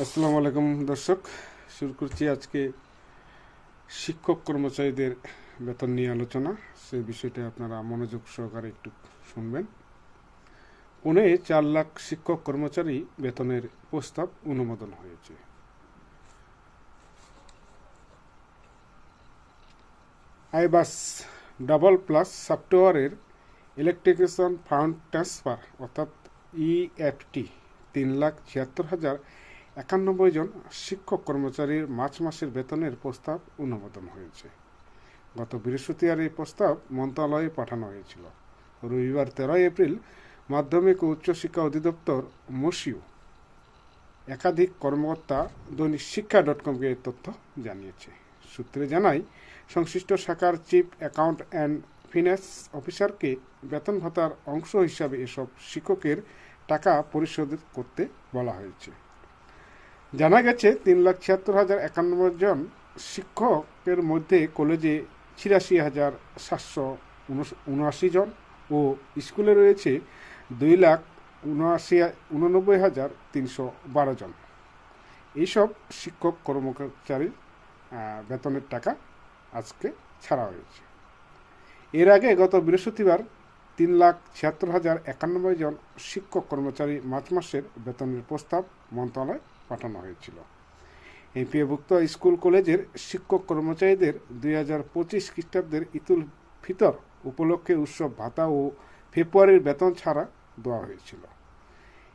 আসসালামু আলাইকুম দর্শক। শুরু করছি আজকে শিক্ষক কর্মচারীদের বেতন নিয়ে আলোচনা। সেই বিষয়টা আপনারা মনোযোগ সহকারে একটু শুনবেন। পুনে চার লাখ শিক্ষক কর্মচারী বেতনের প্রস্তাব অনুমোদন হয়েছে। আইবাস ডাবল প্লাস সফটওয়্যারের ইলেকট্রিকেশন ফান্ড ট্রান্সফার, অর্থাৎ ইএফটি তিন লাখ ছিয়াত্তর হাজার একানব্বই জন শিক্ষক কর্মচারীর মার্চ মাসের বেতনের প্রস্তাব অনুমোদন হয়েছে। গত বৃহস্পতিবার এই প্রস্তাব মন্ত্রণালয়ে পাঠানো হয়েছিল। রবিবার তেরোই এপ্রিল মাধ্যমিক ও উচ্চশিক্ষা অধিদপ্তর মসিউ একাধিক কর্মকর্তা দৈনিক শিক্ষা ডট কমকে তথ্য জানিয়েছে। সূত্রে জানায়, সংশ্লিষ্ট শাখার চিফ অ্যাকাউন্ট অ্যান্ড ফিন্যান্স অফিসারকে বেতন ভাতার অংশ হিসাবে এসব শিক্ষকের টাকা পরিশোধ করতে বলা হয়েছে। জানা গেছে, তিন লাখ ছিয়াত্তর হাজার একানব্বই জন শিক্ষকের মধ্যে কলেজে ছিয়াশি হাজার সাতশো উনআশি জন ও স্কুলে রয়েছে দুই লাখ উনআশি উননব্বই হাজার তিনশো বারো জন। এইসব শিক্ষক কর্মচারীর বেতনের টাকা আজকে ছাড়া হয়েছে। এর আগে গত বৃহস্পতিবার তিন লাখ ছিয়াত্তর হাজার একানব্বই জন শিক্ষক কর্মচারী মার্চ মাসের বেতনের প্রস্তাব মন্ত্রণালয় পাঠানো হয়েছিল। এমপিওভুক্ত স্কুল কলেজের শিক্ষক কর্মচারীদের দুই হাজার পঁচিশ খ্রিস্টাব্দের ইতুল ফিতর উপলক্ষে উৎসব ভাতা ও ফেব্রুয়ারির বেতন ছাড়া দেওয়া হয়েছিল।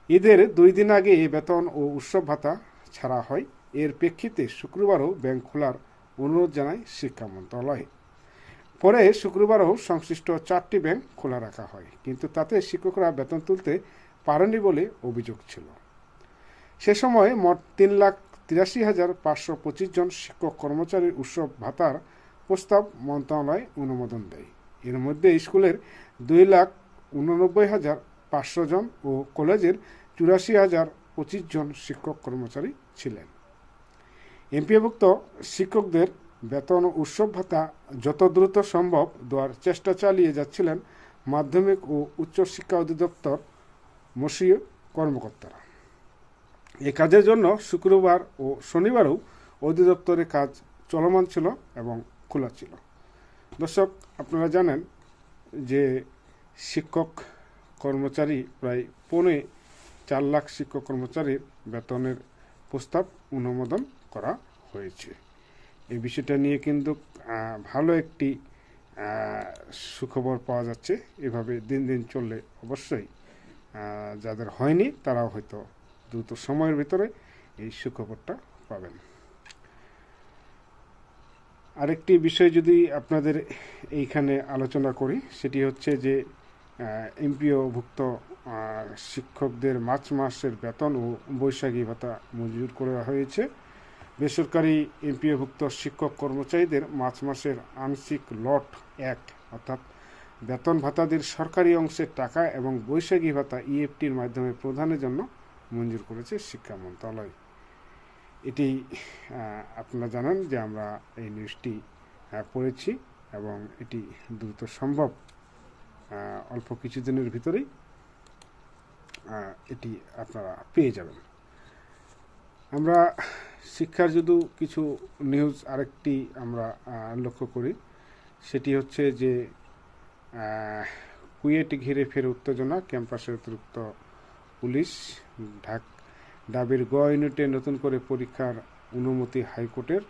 ঈদের দুই দিন আগে এই বেতন ও উৎসব ভাতা ছাড়া হয়। এর প্রেক্ষিতে শুক্রবারও ব্যাংক খোলার অনুরোধ জানায় শিক্ষা মন্ত্রণালয়। পরে শুক্রবারও সংশ্লিষ্ট চারটি ব্যাংক খোলা রাখা হয়, কিন্তু তাতে শিক্ষকরা বেতন তুলতে পারেনি বলে অভিযোগ ছিল। সে সময় মোট তিন লাখ তিরাশি হাজার পাঁচশো পঁচিশ জন শিক্ষক কর্মচারীর উৎসব ভাতার প্রস্তাব মন্ত্রণালয় অনুমোদন দেয়। এর মধ্যে স্কুলের দুই লাখ উননব্বই হাজার পাঁচশো জন ও কলেজের চুরাশি হাজার পঁচিশ জন শিক্ষক কর্মচারী ছিলেন। এমপিভুক্ত শিক্ষকদের বেতন ও উৎসব ভাতা যত দ্রুত সম্ভব দেওয়ার চেষ্টা চালিয়ে যাচ্ছিলেন মাধ্যমিক ও উচ্চশিক্ষা অধিদপ্তর মসীয় কর্মকর্তারা। এ কাজের জন্য শুক্রবার ও শনিবারও অধিদপ্তরে কাজ চলমান ছিল এবং খোলা ছিল। দর্শক, আপনারা জানেন যে শিক্ষক কর্মচারী প্রায় পৌনে চার লাখ শিক্ষক কর্মচারীর বেতনের প্রস্তাব অনুমোদন করা হয়েছে। এই বিষয়টা নিয়ে কিন্তু ভালো একটি সুখবর পাওয়া যাচ্ছে। এভাবে দিন দিন চললে অবশ্যই যাদের হয়নি তারাও হয়তো দ্রুত সময়ের ভিতরে এই সুখবরটা পাবেন। আরেকটি বিষয় যদি আপনাদের এইখানে আলোচনা করি, সেটি হচ্ছে যে এমপিওভুক্ত শিক্ষকদের মার্চ মাসের বেতন ও বৈশাখী ভাতা মঞ্জুর করা হয়েছে। বেসরকারি এমপিওভুক্ত শিক্ষক কর্মচারীদের মার্চ মাসের আংশিক লট এক, অর্থাৎ বেতন ভাতাদের সরকারি অংশের টাকা এবং বৈশাখী ভাতা ইএফটির মাধ্যমে প্রদানের জন্য মঞ্জুর করেছে শিক্ষা মন্ত্রণালয়। এটি আপনারা জানেন যে আমরা এই নিউজটি পড়েছি এবং এটি দ্রুত সম্ভব। অল্প কিছুদিনের ভিতরেই এটি আপনারা পেয়ে যাবেন। আমরা শিক্ষার যদি কিছু নিউজ আরেকটি আমরা লক্ষ্য করি। সেটি হচ্ছে যে কুয়েট ঘিরে ফের উত্তেজনা ক্যাম্পাসে অতিরিক্ত পুলিশ, ঢাক ডাবির গ ইউনিটে নতুন করে পরীক্ষার অনুমতি হাইকোর্টের।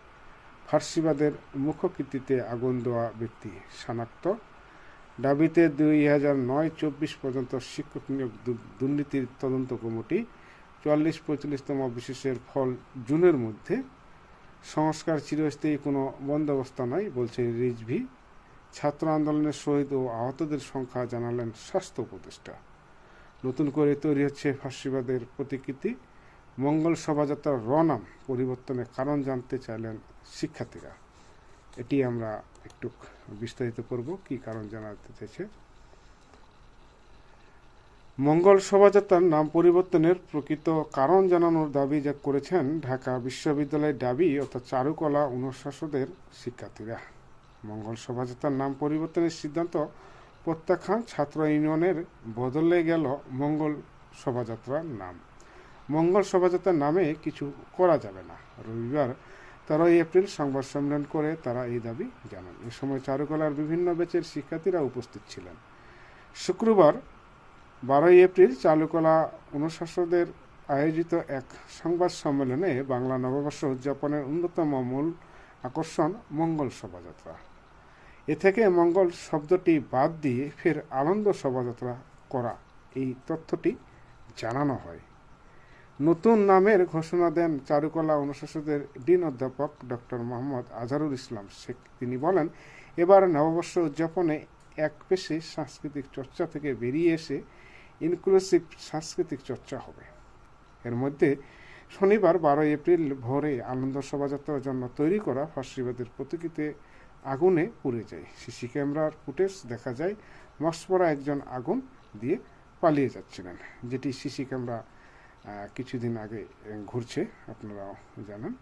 ফার্সিবাদের মুখকৃতিতে আগুন দেওয়া ব্যক্তি শনাক্ত। দাবিতে দুই হাজার নয় চব্বিশ পর্যন্ত শিক্ষক নিয়োগ দুর্নীতির তদন্ত কমিটি চুয়াল্লিশ পঁয়তাল্লিশতম বিশেষের ফল জুনের মধ্যে। সংস্কার চিরস্থায়ী কোনো বন্দোবস্ত নাই, বলছে রিজভি। ছাত্র আন্দোলনের শহীদ ও আহতদের সংখ্যা জানালেন স্বাস্থ্য উপদেষ্টা। নতুন করে তৈরি হচ্ছে ফাঁসিবাদের প্রতিকৃতি। মঙ্গল শোভাযাত্রার রনাম পরিবর্তনের কারণ জানতে চাইলেন শিক্ষার্থীরা। এটি আমরা একটু বিস্তারিত করব, কি কারণ জানাতে চাইছে। মঙ্গল শোভাযাত্রার নাম পরিবর্তনের প্রকৃত কারণ জানানোর দাবি যা করেছেন ঢাকা বিশ্ববিদ্যালয়ের দাবি অর্থাৎ চারুকলা অনুশাসদের শিক্ষার্থীরা। মঙ্গল শোভাযাত্রার নাম পরিবর্তনের সিদ্ধান্ত প্রত্যাখ্যান ছাত্র ইউনিয়নের বদলে গেল মঙ্গল শোভাযাত্রার নাম। মঙ্গল শোভাযাত্রার নামে কিছু করা যাবে না। রবিবার তেরোই এপ্রিল সংবাদ সম্মেলন করে তারা এই দাবি জানান। এ সময় চারুকলার বিভিন্ন ব্যাচের শিক্ষার্থীরা উপস্থিত ছিলেন। শুক্রবার বারোই এপ্রিল চালুকলা অনুশাসকদের আয়োজিত এক সংবাদ সম্মেলনে বাংলা নববর্ষ উদযাপনের অন্যতম মূল আকর্ষণ মঙ্গল শোভাযাত্রা। এ থেকে মঙ্গল শব্দটি বাদ দিয়ে ফের আনন্দ শোভাযাত্রা করা। এই তথ্যটি জানানো হয়। নতুন নামের ঘোষণা দেন চারুকলা অনুশাসকদের ডিন অধ্যাপক ডক্টর মোহাম্মদ আজহারুল ইসলাম শেখ। তিনি বলেন, এবার নববর্ষ উদযাপনে এক পেশে সাংস্কৃতিক চর্চা থেকে বেরিয়ে এসে ইনক্লুসিভ সাংস্কৃতিক চর্চা হবে। এর মধ্যে শনিবার বারোই এপ্রিল ভোরে আনন্দ শোভাযাত্রার জন্য তৈরি করা ফাঁসিবাদের প্রতীকীতে আগুনে পুড়ে যায়। সিসি ক্যামেরার ফুটেজ দেখা যায় মস্পরা একজন আগুন দিয়ে পালিয়ে যাচ্ছিলেন, যেটি সিসি ক্যামেরা কিছুদিন আগে ঘুরছে, আপনারাও জানেন।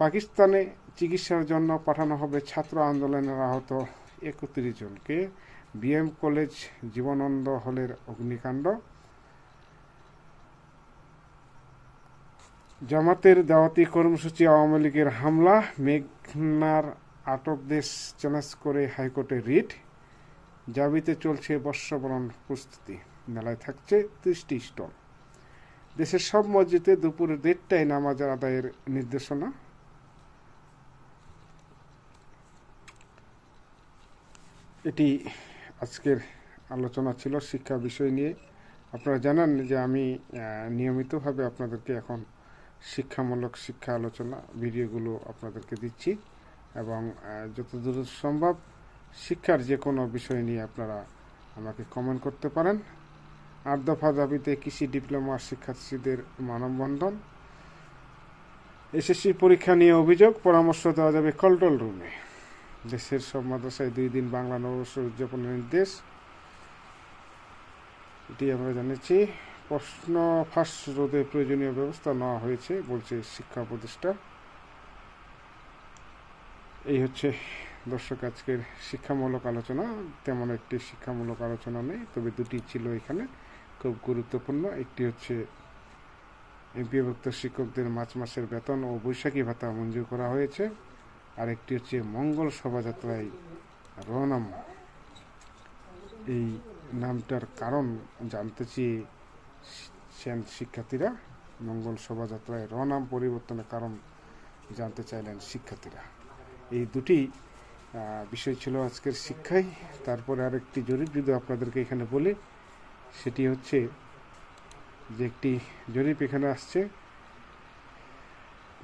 পাকিস্তানে চিকিৎসার জন্য পাঠানো হবে ছাত্র আন্দোলনের আহত একত্রিশ জনকে। বিএম কলেজ জীবনন্দ হলের অগ্নিকাণ্ড। জামাতের দাওয়াতি কর্মসূচি আওয়ামী লীগের হামলা, মেঘনার আটকদেশ চ্যালেঞ্জ করে হাইকোর্টে রিট। জাবিতে চলছে বর্ষবরণ প্রস্তুতি। মেলায় থাকছে ত্রিশটি স্টল। দেশের সব মসজিদে দুপুর দেড়টায় নামাজ আদায়ের নির্দেশনা। এটি আজকের আলোচনা ছিল শিক্ষা বিষয় নিয়ে। আপনারা জানান যে আমি নিয়মিতভাবে আপনাদেরকে এখন শিক্ষামূলক শিক্ষা আলোচনা ভিডিওগুলো আপনাদেরকে দিচ্ছি। এবং যতদূর সম্ভব শিক্ষার যে কোনো বিষয় নিয়ে আপনারা আমাকে কমেন্ট করতে পারেন। আট দফা দাবিতে কৃষি ডিপ্লোমা শিক্ষার্থীদের মানববন্ধন। এসএসসি পরীক্ষা নিয়ে অভিযোগ, পরামর্শ দেওয়া যাবে কন্ট্রোল রুমে দেশের সব মাদ্রাসায় দুই দিন বাংলা নববর্ষ উদযাপনের নির্দেশ। এটি আমরা জানিয়েছি, প্রশ্ন ফাঁস রোধে প্রয়োজনীয় ব্যবস্থা নেওয়া হয়েছে, বলছে শিক্ষা উপদেষ্টা। এই হচ্ছে দর্শক আজকের শিক্ষামূলক আলোচনা। তেমন একটি শিক্ষামূলক আলোচনা নেই, তবে দুটি ছিল এখানে। খুব গুরুত্বপূর্ণ, একটি হচ্ছে এমপিভুক্ত শিক্ষকদের মার্চ মাসের বেতন ও বৈশাখী ভাতা মঞ্জুর করা হয়েছে। আর একটি হচ্ছে মঙ্গল শোভাযাত্রায় রনাম এই নামটার কারণ জানতে চেয়েছেন শিক্ষার্থীরা। মঙ্গল শোভাযাত্রায় রনাম পরিবর্তনের কারণ জানতে চাইলেন শিক্ষার্থীরা। এই দুটি বিষয় ছিল আজকের শিক্ষায়। তারপরে আরেকটি জরিপ যদি আপনাদেরকে এখানে বলি, সেটি হচ্ছে যে একটি জরিপ এখানে আসছে।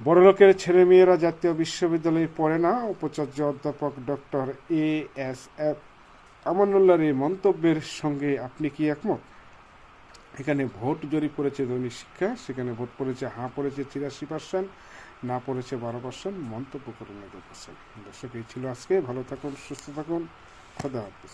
বড়লোকের ছেলে মেয়েরা জাতীয় বিশ্ববিদ্যালয়ে পড়ে না, উপাচার্য অধ্যাপক ডক্টর এ এস এফ আমানুল্লাহর এই মন্তব্যের সঙ্গে আপনি কি একমত? এখানে ভোট জরিপ করেছে দৈনিক শিক্ষা, সেখানে ভোট পড়েছে, হাঁ পড়েছে চিরাশি পার্সেন্ট। না পড়েছে বারো পার্সেন্ট, মন্তব্য করে নব্বই পার্সেন্ট। দর্শক, এই ছিল আজকে। ভালো থাকুন, সুস্থ থাকুন। খোদা হাফিজ।